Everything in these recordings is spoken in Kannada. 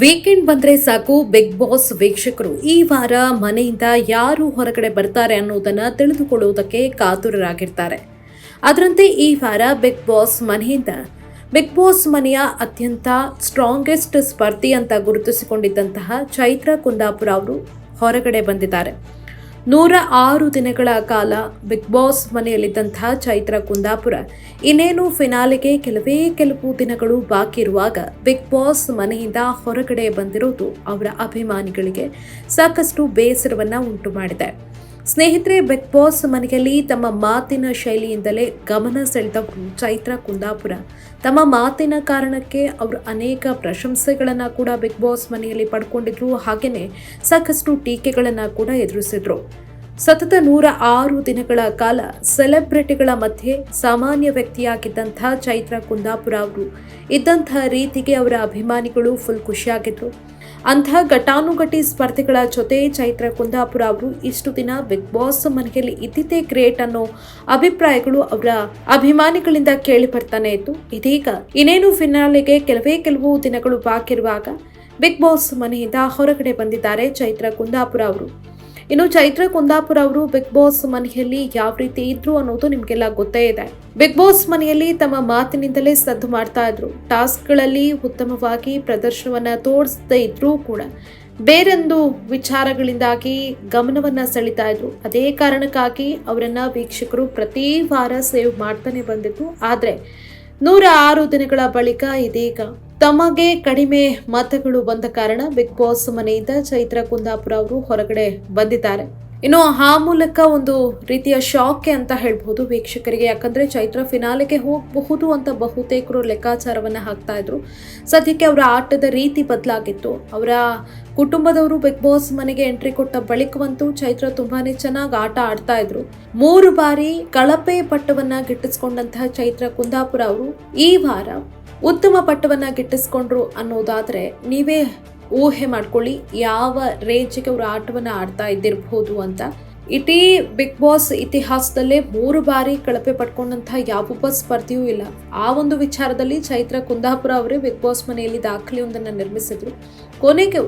ವೀಕೆಂಡ್ ಬಂದ್ರೆ ಸಾಕು ಬಿಗ್ ಬಾಸ್ ವೀಕ್ಷಕರು. ಈ ವಾರ ಮನೆಯಿಂದ ಯಾರು ಹೊರಗಡೆ ಬರ್ತಾರೆ ಅನ್ನೋದನ್ನ ತಿಳಿದುಕೊಳ್ಳುವುದಕ್ಕೆ ಕಾತುರರಾಗಿರ್ತಾರೆ. ಅದರಂತೆ ಈ ವಾರ ಬಿಗ್ ಬಾಸ್ ಮನೆಯಿಂದ ಬಿಗ್ ಬಾಸ್ ಮನೆಯ ಅತ್ಯಂತ ಸ್ಟ್ರಾಂಗೆಸ್ಟ್ ಸ್ಪರ್ಧಿ ಅಂತ ಗುರುತಿಸಿಕೊಂಡಿದ್ದಂತಹ ಚೈತ್ರ ಕುಂದಾಪುರ ಅವರು ಹೊರಗಡೆ ಬಂದಿದ್ದಾರೆ. ನೂರ ಆರು ದಿನಗಳ ಕಾಲ ಬಿಗ್ ಬಾಸ್ ಮನೆಯಲ್ಲಿದ್ದಂತಹ ಚೈತ್ರ ಕುಂದಾಪುರ. ಇನ್ನೇನು ಫಿನಾಲೆಗೆ ಕೆಲವೇ ಕೆಲವು ದಿನಗಳು ಬಾಕಿ ಇರುವಾಗ ಬಿಗ್ ಬಾಸ್ ಮನೆಯಿಂದ ಹೊರಗಡೆ ಬಂದಿರೋದು ಅವರ ಅಭಿಮಾನಿಗಳಿಗೆ ಸಾಕಷ್ಟು ಬೇಸರವನ್ನ ಉಂಟು ಮಾಡಿದೆ ಸ್ನೇಹಿತರೆ, ಬಿಗ್ ಬಾಸ್ ಮನೆಯಲ್ಲಿ ತಮ್ಮ ಮಾತಿನ ಶೈಲಿಯಿಂದಲೇ ಗಮನ ಸೆಳೆದವರು ಚೈತ್ರ ಕುಂದಾಪುರ. ತಮ್ಮ ಮಾತಿನ ಕಾರಣಕ್ಕೆ ಅವರು ಅನೇಕ ಪ್ರಶಂಸೆಗಳನ್ನು ಕೂಡ ಬಿಗ್ ಬಾಸ್ ಮನೆಯಲ್ಲಿ ಪಡ್ಕೊಂಡಿದ್ರು ಹಾಗೆಯೇ ಸಾಕಷ್ಟು ಟೀಕೆಗಳನ್ನು ಕೂಡ ಎದುರಿಸಿದ್ರು. ಸತತ ನೂರ ಆರು ದಿನಗಳ ಕಾಲ ಸೆಲೆಬ್ರಿಟಿಗಳ ಮಧ್ಯೆ ಸಾಮಾನ್ಯ ವ್ಯಕ್ತಿಯಾಗಿದ್ದಂಥ ಚೈತ್ರ ಕುಂದಾಪುರ ಅವರು ಇದ್ದಂಥ ರೀತಿಗೆ ಅವರ ಅಭಿಮಾನಿಗಳು ಫುಲ್ ಖುಷಿಯಾಗಿದ್ರು. ಅಂಥ ಘಟಾನುಘಟಿ ಸ್ಪರ್ಧೆಗಳ ಜೊತೆ ಚೈತ್ರ ಕುಂದಾಪುರ ಅವರು ಇಷ್ಟು ದಿನ ಬಿಗ್ ಬಾಸ್ ಮನೆಯಲ್ಲಿ ಇದ್ದಿದ್ದೇ ಗ್ರೇಟ್ ಅನ್ನೋ ಅಭಿಪ್ರಾಯಗಳು ಅವರ ಅಭಿಮಾನಿಗಳಿಂದ ಕೇಳಿ ಬರ್ತಾನೆ ಇತ್ತು. ಇದೀಗ ಇನ್ನೇನು ಫಿನಾಲೆಗೆ ಕೆಲವೇ ಕೆಲವು ದಿನಗಳು ಬಾಕಿರುವಾಗ ಬಿಗ್ ಬಾಸ್ ಮನೆಯಿಂದ ಹೊರಗಡೆ ಬಂದಿದ್ದಾರೆ ಚೈತ್ರ ಕುಂದಾಪುರ ಅವರು. ಇನ್ನು ಚೈತ್ರ ಕುಂದಾಪುರ ಅವರು ಬಿಗ್ ಬಾಸ್ ಮನೆಯಲ್ಲಿ ಯಾವ ರೀತಿ ಇದ್ರು ಅನ್ನೋದು ನಿಮಗೆಲ್ಲ ಗೊತ್ತೇ ಇದೆ. ಬಿಗ್ ಬಾಸ್ ಮನೆಯಲ್ಲಿ ತಮ್ಮ ಮಾತಿನಿಂದಲೇ ಸದ್ದು ಮಾಡ್ತಾ ಇದ್ರು. ಟಾಸ್ಕ್ಗಳಲ್ಲಿ ಉತ್ತಮವಾಗಿ ಪ್ರದರ್ಶನವನ್ನ ತೋರಿಸದೇ ಇದ್ರೂ ಕೂಡ ಬೇರೊಂದು ವಿಚಾರಗಳಿಂದಾಗಿ ಗಮನವನ್ನ ಸೆಳಿತಾ ಇದ್ರು. ಅದೇ ಕಾರಣಕ್ಕಾಗಿ ಅವರನ್ನ ವೀಕ್ಷಕರು ಪ್ರತಿ ವಾರ ಸೇವ್ ಮಾಡ್ತಾನೆ ಬಂದಿತ್ತು ಆದ್ರೆ ನೂರ ಆರು ದಿನಗಳ ಬಳಿಕ ಇದೀಗ ತಮಗೆ ಕಡಿಮೆ ಮತಗಳು ಬಂದ ಕಾರಣ ಬಿಗ್ ಬಾಸ್ ಮನೆಯಿಂದ ಚೈತ್ರ ಕುಂದಾಪುರ ಅವರು ಹೊರಗಡೆ ಬಂದಿದ್ದಾರೆ. ಇನ್ನು ಆ ಮೂಲಕ ಒಂದು ರೀತಿಯ ಶಾಕೆ ಅಂತ ಹೇಳ್ಬೋದು ವೀಕ್ಷಕರಿಗೆ, ಯಾಕಂದ್ರೆ ಚೈತ್ರ ಫಿನಾಲೆಗೆ ಹೋಗಬಹುದು ಅಂತ ಬಹುತೇಕರು ಲೆಕ್ಕಾಚಾರವನ್ನ ಹಾಕ್ತಾ ಇದ್ರು. ಸದ್ಯಕ್ಕೆ ಅವರ ಆಟದ ರೀತಿ ಬದಲಾಗಿತ್ತು. ಅವರ ಕುಟುಂಬದವರು ಬಿಗ್ ಬಾಸ್ ಮನೆಗೆ ಎಂಟ್ರಿ ಕೊಟ್ಟ ಬಳಿಕವಂತೂ ಚೈತ್ರ ತುಂಬಾನೇ ಚೆನ್ನಾಗಿ ಆಟ ಆಡ್ತಾ ಇದ್ರು. ಮೂರು ಬಾರಿ ಕಳಪೆ ಪಟ್ಟವನ್ನ ಗಿಟ್ಟಿಸ್ಕೊಂಡಂತಹ ಚೈತ್ರ ಕುಂದಾಪುರ ಅವರು ಈ ವಾರ ಉತ್ತಮ ಪಟ್ಟವನ್ನ ಗಿಟ್ಟಿಸ್ಕೊಂಡ್ರು ಅನ್ನೋದಾದ್ರೆ ನೀವೇ ಊಹೆ ಮಾಡ್ಕೊಳ್ಳಿ, ಯಾವ ರೇಂಜಿಗೆ ಅವರು ಆಟವನ್ನು ಆಡ್ತಾ ಇದ್ದಿರಬಹುದು ಅಂತ. ಇಡೀ ಬಿಗ್ ಬಾಸ್ ಇತಿಹಾಸದಲ್ಲೇ ಮೂರು ಬಾರಿ ಕಳಪೆ ಪಡ್ಕೊಂಡಂತಹ ಯಾವೊಬ್ಬ ಸ್ಪರ್ಧಿಯೂ ಇಲ್ಲ. ಆ ಒಂದು ವಿಚಾರದಲ್ಲಿ ಚೈತ್ರ ಕುಂದಾಪುರ ಅವರೇ ಬಿಗ್ ಬಾಸ್ ಮನೆಯಲ್ಲಿ ದಾಖಲೆಯೊಂದನ್ನು ನಿರ್ಮಿಸಿದ್ರು. ಕೊನೆಗೆ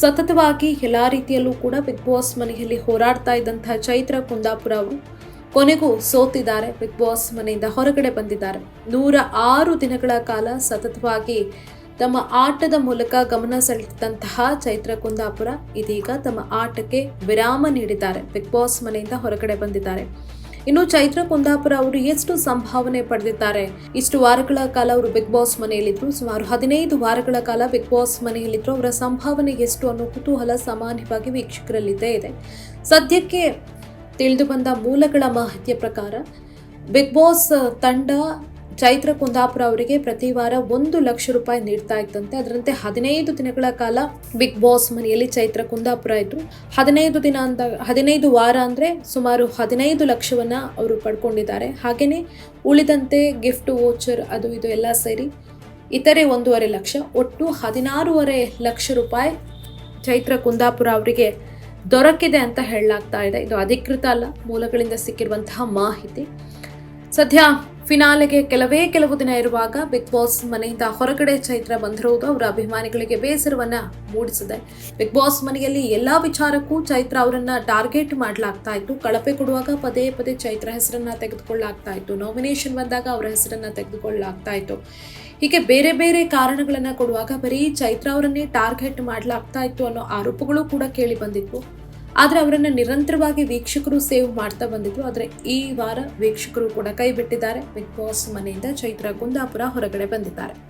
ಸತತವಾಗಿ ಎಲ್ಲ ರೀತಿಯಲ್ಲೂ ಕೂಡ ಬಿಗ್ ಬಾಸ್ ಮನೆಯಲ್ಲಿ ಹೋರಾಡ್ತಾ ಇದ್ದಂತಹ ಚೈತ್ರ ಕುಂದಾಪುರ ಅವರು ಕೊನೆಗೂ ಸೋತಿದ್ದಾರೆ. ಬಿಗ್ ಬಾಸ್ ಮನೆಯಿಂದ ಹೊರಗಡೆ ಬಂದಿದ್ದಾರೆ. ನೂರ ಆರು ದಿನಗಳ ಕಾಲ ಸತತವಾಗಿ ತಮ್ಮ ಆಟದ ಮೂಲಕ ಗಮನ ಸೆಳೆದಂತಹ ಚೈತ್ರ ಕುಂದಾಪುರ ಇದೀಗ ತಮ್ಮ ಆಟಕ್ಕೆ ವಿರಾಮ ನೀಡಿದ್ದಾರೆ. ಬಿಗ್ ಬಾಸ್ ಮನೆಯಿಂದ ಹೊರಗಡೆ ಬಂದಿದ್ದಾರೆ. ಇನ್ನು ಚೈತ್ರ ಕುಂದಾಪುರ ಅವರು ಎಷ್ಟು ಸಂಭಾವನೆ ಪಡೆದಿದ್ದಾರೆ? ಇಷ್ಟು ವಾರಗಳ ಕಾಲ ಅವರು ಬಿಗ್ ಬಾಸ್ ಮನೆಯಲ್ಲಿದ್ದರು ಸುಮಾರು ಹದಿನೈದು ವಾರಗಳ ಕಾಲ ಬಿಗ್ ಬಾಸ್ ಮನೆಯಲ್ಲಿದ್ದರು ಅವರ ಸಂಭಾವನೆ ಎಷ್ಟು ಅನ್ನೋ ಕುತೂಹಲ ಸಾಮಾನ್ಯವಾಗಿ ವೀಕ್ಷಕರಲ್ಲಿದ್ದೇ ಇದೆ. ಸದ್ಯಕ್ಕೆ ತಿಳಿದು ಬಂದ ಮೂಲಗಳ ಮಾಹಿತಿಯ ಪ್ರಕಾರ, ಬಿಗ್ ಬಾಸ್ ತಂಡ ಚೈತ್ರ ಕುಂದಾಪುರ ಅವರಿಗೆ ಪ್ರತಿ ವಾರ ಒಂದು ಲಕ್ಷ ರೂಪಾಯಿ ನೀಡ್ತಾ ಇತ್ತಂತೆ ಅದರಂತೆ ಹದಿನೈದು ದಿನಗಳ ಕಾಲ ಬಿಗ್ ಬಾಸ್ ಮನೆಯಲ್ಲಿ ಚೈತ್ರ ಕುಂದಾಪುರ ಇದ್ರು ಹದಿನೈದು ದಿನ ಅಂತ ಹದಿನೈದು ವಾರ ಅಂದ್ರೆ ಸುಮಾರು ಹದಿನೈದು ಲಕ್ಷವನ್ನ ಅವರು ಪಡ್ಕೊಂಡಿದ್ದಾರೆ. ಹಾಗೇನೆ ಉಳಿದಂತೆ ಗಿಫ್ಟ್ ವೋಚರ್ ಅದು ಇದು ಎಲ್ಲ ಸೇರಿ ಇತರೆ ಒಂದೂವರೆ ಲಕ್ಷ, ಒಟ್ಟು ಹದಿನಾರೂವರೆ ಲಕ್ಷ ರೂಪಾಯಿ ಚೈತ್ರ ಕುಂದಾಪುರ ಅವರಿಗೆ ದೊರಕಿದೆ ಅಂತ ಹೇಳಲಾಗ್ತಾ ಇದೆ. ಇದು ಅಧಿಕೃತ ಅಲ್ಲ, ಮೂಲಗಳಿಂದ ಸಿಕ್ಕಿರುವಂತಹ ಮಾಹಿತಿ. ಸದ್ಯ ಫಿನಾಲೆಗೆ ಕೆಲವೇ ಕೆಲವು ದಿನ ಇರುವಾಗ ಬಿಗ್ ಬಾಸ್ ಮನೆಯಿಂದ ಹೊರಗಡೆ ಚೈತ್ರ ಬಂದಿರುವುದು ಅವರ ಅಭಿಮಾನಿಗಳಿಗೆ ಬೇಸರವನ್ನ ಮೂಡಿಸಿದೆ. ಬಿಗ್ ಬಾಸ್ ಮನೆಯಲ್ಲಿ ಎಲ್ಲಾ ವಿಚಾರಕ್ಕೂ ಚೈತ್ರ ಅವರನ್ನ ಟಾರ್ಗೆಟ್ ಮಾಡಲಾಗ್ತಾ ಇತ್ತು. ಕಳಪೆ ಕೊಡುವಾಗ ಪದೇ ಪದೇ ಚೈತ್ರ ಹೆಸರನ್ನ ತೆಗೆದುಕೊಳ್ಳಲಾಗ್ತಾ ಇತ್ತು. ನಾಮಿನೇಷನ್ ಬಂದಾಗ ಅವರ ಹೆಸರನ್ನ ತೆಗೆದುಕೊಳ್ಳಲಾಗ್ತಾ ಇತ್ತು. ಹೀಗೆ ಬೇರೆ ಬೇರೆ ಕಾರಣಗಳನ್ನ ಕೊಡುವಾಗ ಬರೀ ಚೈತ್ರ ಅವರನ್ನೇ ಟಾರ್ಗೆಟ್ ಮಾಡಲಾಗ್ತಾ ಇತ್ತು ಅನ್ನೋ ಆರೋಪಗಳು ಕೂಡ ಕೇಳಿ ಬಂದಿದ್ವು. ಆದ್ರೆ ಅವರನ್ನ ನಿರಂತರವಾಗಿ ವೀಕ್ಷಕರು ಸೇವ್ ಮಾಡ್ತಾ ಬಂದಿದ್ರು. ಆದರೆ ಈ ವಾರ ವೀಕ್ಷಕರು ಕೂಡ ಕೈ ಬಿಟ್ಟಿದ್ದಾರೆ. ಬಿಗ್ ಬಾಸ್ ಮನೆಯಿಂದ ಚೈತ್ರ ಕುಂದಾಪುರ ಹೊರಗಡೆ ಬಂದಿದ್ದಾರೆ.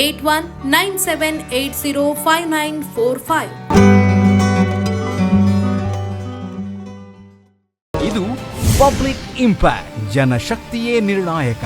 Eight one nine seven eight zero five nine four five. ಇದು ಪಬ್ಲಿಕ್ ಇಂಪ್ಯಾಕ್ಟ್, ಜನಶಕ್ತಿಯೇ ನಿರ್ಣಾಯಕ.